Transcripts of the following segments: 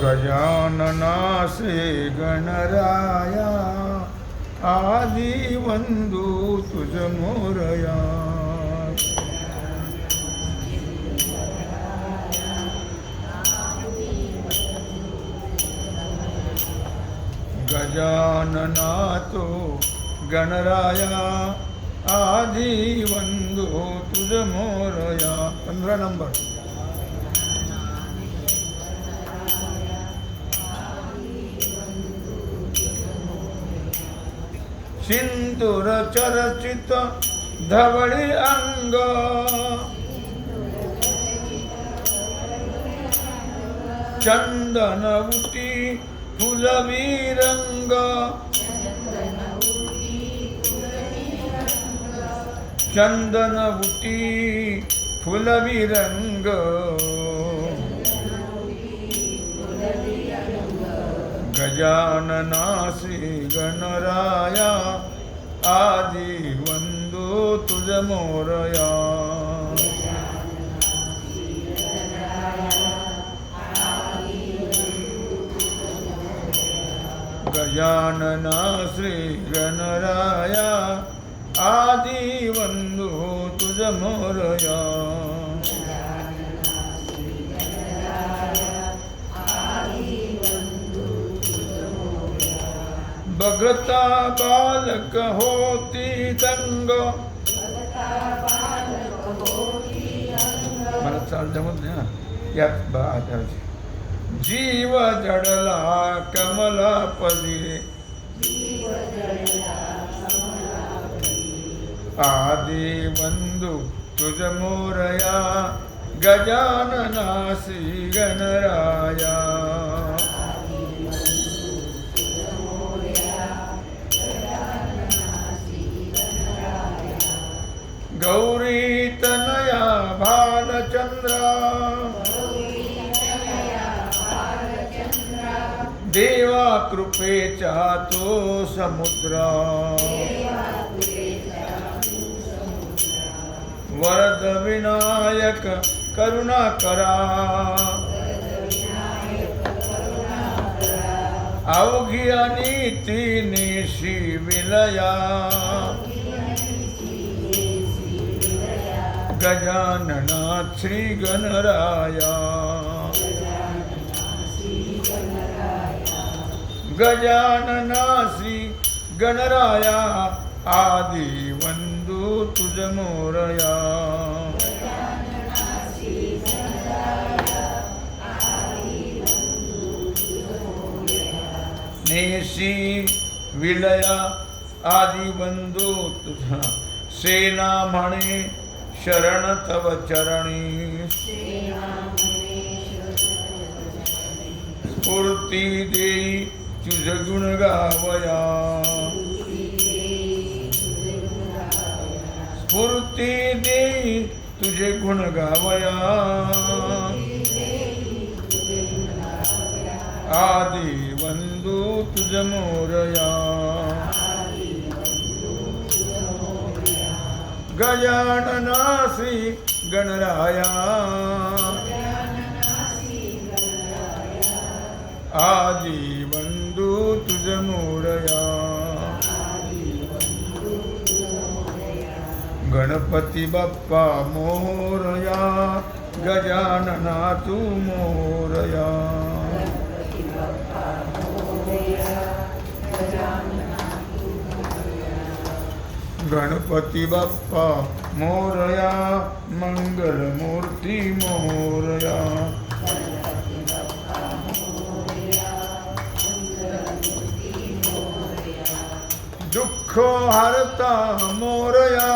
ગજાનના શ્રી ગણરાયા આદિ વંદુ તુજ ಗಜಾನನಾತು ಗಣರಾಯ ಆದಿ ಒಂದು ತುಜಮೋರಯ ಪಂದ್ರ ನಂಬರ್. ಸಿಂಧುರ ಚರಚಿತ ಧವಳಿ ಅಂಗ. ಚಂದನ ಉಟಿ फुलवी रंग चंदन उटी फुलवी रंग गजाननासी गणराया आदि वंदो तुझ मोरया। गजानना श्री गणराया आदि वंदो तुझ मोरया बघता बालक होती दंग। मला चाल जमत नाही ना. यात बा जीव जडला जीवजडला आदि बन्धु तुजमूरया गजाननासि गणराया। कृपेचा तो समुद्रा। वरद विनायक करुणा करा। अवघी आणि तिने विलया। गजानना श्री गणराया। ಗಜಾನನ ಶ್ರೀ ಗಣರಾಯ ಆದಿ ಒಂದು ತುಜ ಮೋರಯ ನೇಷಿ ವಿಲಯ ಆದಿ ಒಂದು ತುಜ. ಸೇನಾ ಮಣಿ ಶರಣ ತವ ಚರಣಿ. ಸ್ಫೂರ್ತಿ ದೇಯಿ गुण गावया स्फूर्ती देई तुझे गुण गावया आदि वंदू तुझ मोरया। गजानना श्री गणराया। आदि वंदू गणपती बप्पा मोरया गजानना तू मोरया। गणपति बाप्पा मोरया मंगलमूर्ति मोरया। दुःखो हरता मोरया।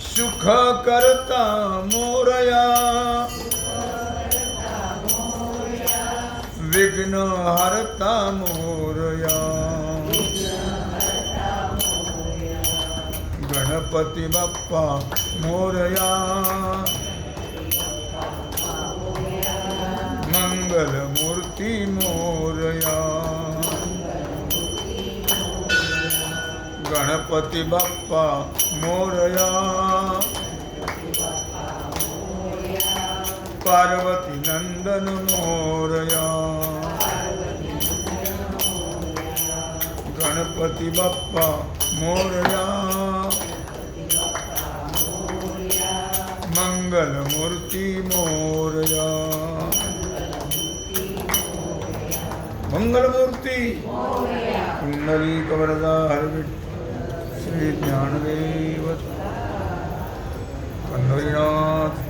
सुख करता मोरया। विघ्न हरता मोरया। गणपति बप्पा मोरया। मंगल मूर्ति मोरया। ગણપતિ બાપ્પા, મોરયા. પાર્વતી નંદન, મોરયા. ગણપતિ બાપ્પા, મોરયા. મંગલ મૂર્તિ, મોરયા. મંગલ મૂર્તિ. કુંડલી કવરદા હર વિઠ્ઠલ. શ્રી જ્ઞાનદેવ કન્નરીનાથ